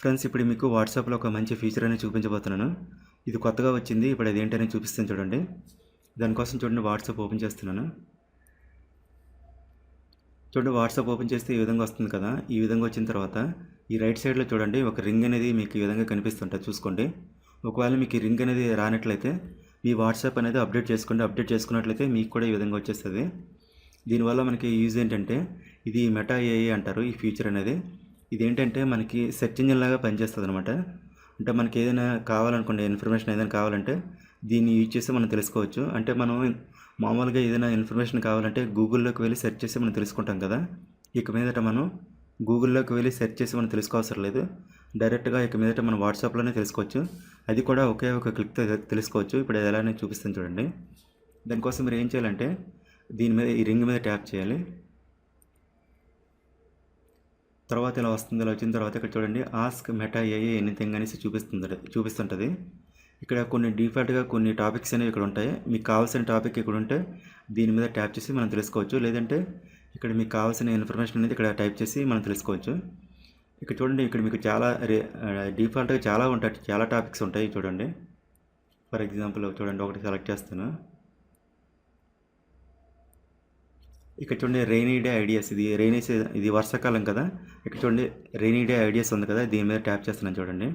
Friends ఇప్పుడు మీకు వాట్సాప్లో ఒక మంచి ఫీచర్ అనేది చూపించబోతున్నాను. ఇది కొత్తగా వచ్చింది ఇప్పుడు అది ఏంటని చూపిస్తాను చూడండి. దానికోసం చూడండి వాట్సాప్ ఓపెన్ చేస్తున్నాను. చూడండి వాట్సాప్ ఓపెన్ చేస్తే ఈ విధంగా వస్తుంది కదా. ఈ విధంగా వచ్చిన తర్వాత ఈ రైట్ సైడ్లో చూడండి ఒక రింగ్ అనేది మీకు ఈ విధంగా కనిపిస్తుంటుంది చూసుకోండి. ఒకవేళ మీకు ఈ రింగ్ అనేది రానట్లయితే మీ వాట్సాప్ అనేది అప్డేట్ చేసుకోండి. అప్డేట్ చేసుకున్నట్లయితే మీకు కూడా ఈ విధంగా వచ్చేస్తుంది. దీనివల్ల మనకి యూజ్ ఏంటంటే ఇది మెటా ఏఐ అంటారు ఈ ఫీచర్ అనేది. ఇది ఏంటంటే మనకి సెర్చ్ ఇంజిన్ లాగా పనిచేస్తుంది అనమాట అంటే మనకి ఏదైనా కావాలనుకోండి ఇన్ఫర్మేషన్ ఏదైనా కావాలంటే దీన్ని యూజ్ చేసి మనం తెలుసుకోవచ్చు. అంటే మనం మామూలుగా ఏదైనా ఇన్ఫర్మేషన్ కావాలంటే గూగుల్లోకి వెళ్ళి సెర్చ్ చేసి మనం తెలుసుకుంటాం కదా. ఇక మీదట మనం గూగుల్లోకి వెళ్ళి సెర్చ్ చేసి మనం తెలుసుకోవసరం లేదు. డైరెక్ట్గా ఇక మీదట మనం వాట్సాప్లోనే తెలుసుకోవచ్చు. అది కూడా ఒకే ఒక క్లిక్తో తెలుసుకోవచ్చు. ఇప్పుడు అది ఎలానే చూపిస్తాను చూడండి. దానికోసం మీరు ఏం చేయాలంటే దీని మీద ఈ రింగ్ మీద ట్యాప్ చేయాలి. తర్వాత ఇలా వస్తుంది ఇలా వచ్చిన తర్వాత ఇక్కడ చూడండి. ఆస్క్ మెటా ఏఏ ఎనీథింగ్ అనేసి చూపిస్తుంది చూపిస్తుంటుంది. ఇక్కడ కొన్ని డిఫాల్ట్గా కొన్ని టాపిక్స్ అనేవి ఇక్కడ ఉంటాయి. మీకు కావాల్సిన టాపిక్ ఇక్కడ ఉంటే దీని మీద ట్యాప్ చేసి మనం తెలుసుకోవచ్చు. లేదంటే ఇక్కడ మీకు కావాల్సిన ఇన్ఫర్మేషన్ అనేది ఇక్కడ టైప్ చేసి మనం తెలుసుకోవచ్చు. ఇక్కడ చూడండి ఇక్కడ మీకు చాలా రే డిఫాల్ట్గా చాలా ఉంటాయి చాలా టాపిక్స్ ఉంటాయి చూడండి. ఫర్ ఎగ్జాంపుల్ చూడండి ఒకటి సెలెక్ట్ చేస్తాను. ఇక్కడ చూడండి రెయినీ డే ఐడియాస్ ఇది రెయినీ సీజన్ ఇది వర్షాకాలం కదా. ఇక్కడ చూడండి రెయినీ డే ఐడియాస్ ఉంది కదా. దీని మీద ట్యాప్ చేస్తున్నాను చూడండి.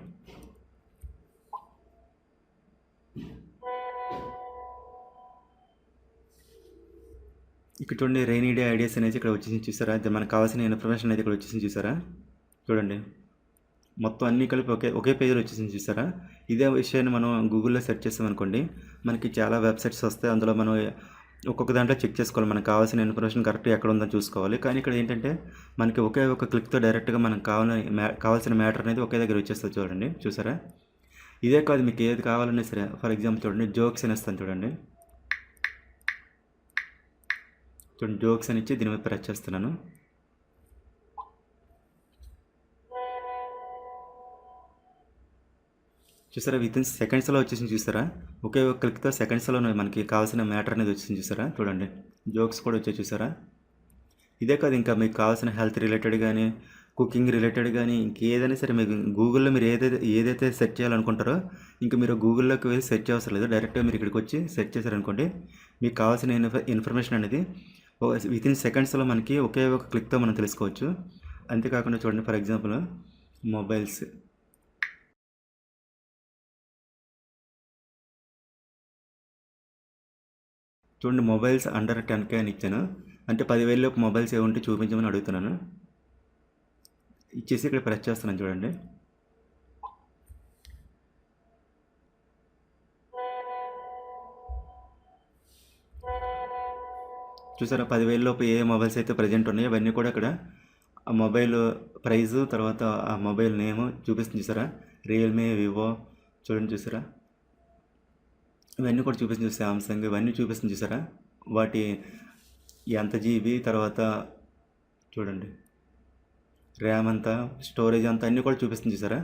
ఇక్కడ చూడండి రెయినీ డే ఐడియాస్ అనేది ఇక్కడ వచ్చేసి చూసారా? ఇది మనకు కావాల్సిన ఇన్ఫర్మేషన్ అయితే ఇక్కడ వచ్చేసి చూసారా? చూడండి. మొత్తం అన్నీ కలిపి ఒకే ఒకే పేజీలో వచ్చేసింది. చూసారా? ఇదే విషయాన్ని మనం గూగుల్లో సెర్చ్ చేస్తామనుకోండి మనకి చాలా వెబ్సైట్స్ వస్తాయి. అందులో మనం ఒక్కొక్క దాంట్లో చెక్ చేసుకోవాలి. మనకు కావాల్సిన ఇన్ఫర్మేషన్ కరెక్ట్గా ఎక్కడ ఉందో చూసుకోవాలి. కానీ ఇక్కడ ఏంటంటే మనకి ఒకే ఒక క్లిక్తో డైరెక్ట్గా మనం కావాలని మ్యా కావాల్సిన మ్యాటర్ అనేది ఒకే దగ్గర వచ్చేస్తుంది చూడండి. చూసారా? ఇదే కాదు మీకు ఏది కావాలన్నా సరే ఫర్ ఎగ్జాంపుల్ చూడండి జోక్స్ అని ఇస్తాను చూడండి. చూడండి జోక్స్ అని ఇచ్చి దీని మీద ప్రెస్ చేస్తున్నాను. చూసారా విత్ ఇన్ సెకండ్స్లో వచ్చేసింది చూసారా? ఒకే ఒక క్లిక్తో సెకండ్స్లో మనకి కావాల్సిన మ్యాటర్ అనేది వచ్చేసింది చూసారా? చూడండి జోక్స్ కూడా వచ్చాయి చూసారా? ఇదే కాదు ఇంకా మీకు కావాల్సిన హెల్త్ రిలేటెడ్ కానీ కుకింగ్ రిలేటెడ్ కానీ ఇంకేదైనా సరే మీకు గూగుల్లో మీరు ఏదైతే ఏదైతే సెర్చ్ చేయాలనుకుంటారో ఇంకా మీరు గూగుల్లోకి వెళ్ళి సెర్చ్ అవసరం లేదు. డైరెక్ట్గా మీరు ఇక్కడికి వచ్చి సెర్చ్ చేశారనుకోండి మీకు కావాల్సిన ఇన్ఫ ఇన్ఫర్మేషన్ అనేది విత్ ఇన్ సెకండ్స్లో మనకి ఒకే ఒక క్లిక్తో మనం తెలుసుకోవచ్చు. అంతేకాకుండా చూడండి ఫర్ ఎగ్జాంపుల్ మొబైల్స్ చూడండి మొబైల్స్ అండర్ టెన్ కే అని ఇచ్చాను. అంటే పదివేలలోపు మొబైల్స్ ఏముంటే చూపించమని అడుగుతున్నాను. ఇచ్చేసి ఇక్కడ ప్రెస్ చేస్తున్నాను చూడండి. చూసారా పదివేలలోపు ఏ మొబైల్స్ అయితే ప్రజెంట్ ఉన్నాయో అవన్నీ కూడా ఇక్కడ ఆ మొబైల్ ప్రైజు తర్వాత ఆ మొబైల్ నేమ్ చూపిస్తుంది చూసారా? రియల్మీ వివో చూడండి చూసారా? ఇవన్నీ కూడా చూపిస్తుంది సామ్సంగ్ ఇవన్నీ చూపిస్తుంది చూసారా? వాటి ఎంత జీబీ తర్వాత చూడండి. ర్యామ్ అంతా స్టోరేజ్ అంతా అన్నీ కూడా చూపిస్తుంది చూసారా?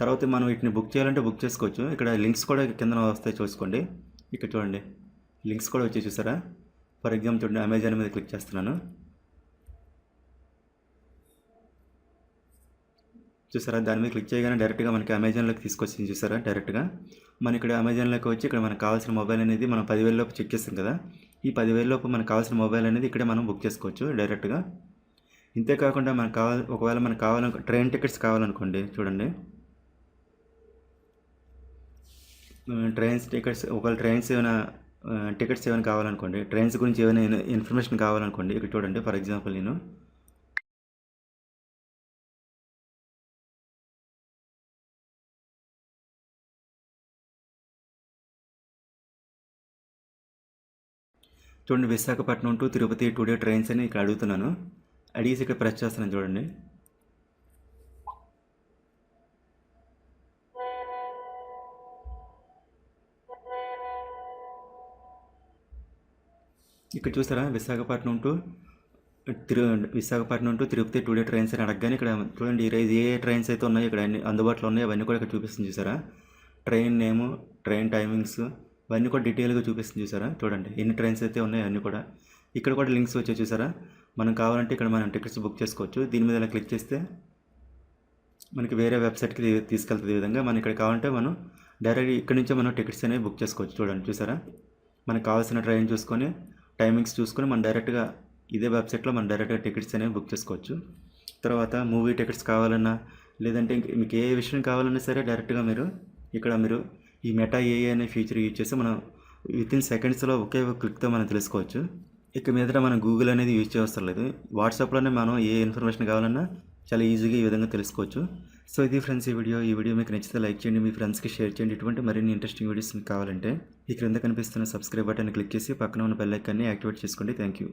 తర్వాత మనం వీటిని బుక్ చేయాలంటే బుక్ చేసుకోవచ్చు. ఇక్కడ లింక్స్ కూడా కింద వస్తాయి చూసుకోండి. ఇక్కడ చూడండి. లింక్స్ కూడా వచ్చాయి చూసారా? ఫర్ ఎగ్జాంపుల్ చూడండి అమెజాన్ మీద క్లిక్ చేస్తున్నాను. చూసారా? దాని మీద క్లిక్ చేయగానే డైరెక్ట్గా మనకి అమెజాన్లోకి తీసుకొచ్చింది చూసారా? డైరెక్ట్గా మన ఇక్కడ అమెజాన్లోకి వచ్చి ఇక్కడ మనకు కావాల్సిన మొబైల్ అనేది మనం పదివేలలోపు చెక్ చేస్తాం కదా? ఈ పదివేలలోపు మనకు కావాల్సిన మొబైల్ అనేది ఇక్కడే మనం బుక్ చేసుకోవచ్చు డైరెక్ట్గా. ఇంతే కాకుండా మనకు కావాలి ఒకవేళ మనకు కావాలనుకో ట్రైన్ టికెట్స్ కావాలనుకోండి చూడండి. ట్రైన్స్ టికెట్స్ ఒకవేళ ట్రైన్స్ ఏమైనా టికెట్స్ ఏమైనా కావాలనుకోండి ట్రైన్స్ గురించి ఏమైనా ఇన్ఫర్మేషన్ కావాలనుకోండి ఇక్కడ చూడండి ఫర్ ఎగ్జాంపుల్ నేను. చూడండి Visakhapatnam to Tirupati today trains అని ఇక్కడ అడుగుతున్నాను. అడిగేసి ఇక్కడ ప్రెస్ చేస్తున్నాను చూడండి. ఇక్కడ చూసారా Visakhapatnam to Thiru Visakhapatnam to Tirupati today trains అని అడగగానే ఇక్కడ చూడండి ఈ ఏ ట్రైన్స్ అయితే ఉన్నాయో ఇక్కడ అన్ని అందుబాటులో ఉన్నాయో అవన్నీ కూడా ఇక్కడ చూపిస్తుంది చూసారా. ట్రైన్ నేము ట్రైన్ టైమింగ్స్ ఇవన్నీ కూడా డీటెయిల్గా చూపిస్తుంది చూసారా? చూడండి. ఎన్ని ట్రైన్స్ అయితే ఉన్నాయో అన్నీ కూడా. ఇక్కడ కూడా లింక్స్ వచ్చాయి చూసారా? మనం కావాలంటే ఇక్కడ మనం టికెట్స్ బుక్ చేసుకోవచ్చు. దీని మీద ఇలా క్లిక్ చేస్తే మనకి వేరే వెబ్సైట్కి తీసుకెళ్తుంది విధంగా. మనం ఇక్కడ కావాలంటే మనం డైరెక్ట్ ఇక్కడ నుంచే మనం టికెట్స్ అనేవి బుక్ చేసుకోవచ్చు చూడండి. చూసారా? మనకు కావాల్సిన ట్రైన్ చూసుకొని టైమింగ్స్ చూసుకొని మనం డైరెక్ట్గా ఇదే వెబ్సైట్లో మనం డైరెక్ట్గా టికెట్స్ అనేవి బుక్ చేసుకోవచ్చు. తర్వాత మూవీ టికెట్స్ కావాలన్నా లేదంటే మీకు ఏ విషయం కావాలన్నా సరే డైరెక్ట్గా మీరు ఇక్కడ మీరు ఈ మెటా ఏఏ అనే ఫీచర్ యూజ్ చేసి మనం విత్ ఇన్ సెకండ్స్లో ఒకే ఒక క్లిక్తో మనం తెలుసుకోవచ్చు. ఇక మీదట మనం గూగుల్ అనేది యూజ్ చేయవసరం లేదు వాట్సాప్లోనే మనం ఏ ఇన్ఫర్మేషన్ కావాలన్నా చాలా ఈజీగా ఈ విధంగా తెలుసుకోవచ్చు. సో ఇది ఫ్రెండ్స్ ఈ వీడియో ఈ వీడియో మీకు నచ్చితే లైక్ చేయండి మీ ఫ్రెండ్స్కి షేర్ చేయండి. ఇటువంటి మరిన్ని ఇంట్రెస్టింగ్ వీడియోస్ మీకు కావాలంటే ఈ క్రింద కనిపిస్తున్న సబ్స్క్రైబ్ బటన్ క్లిక్ చేసి పక్కన ఉన్న బెల్ ఐకాన్ని యాక్టివేట్ చేసుకోండి. Thank you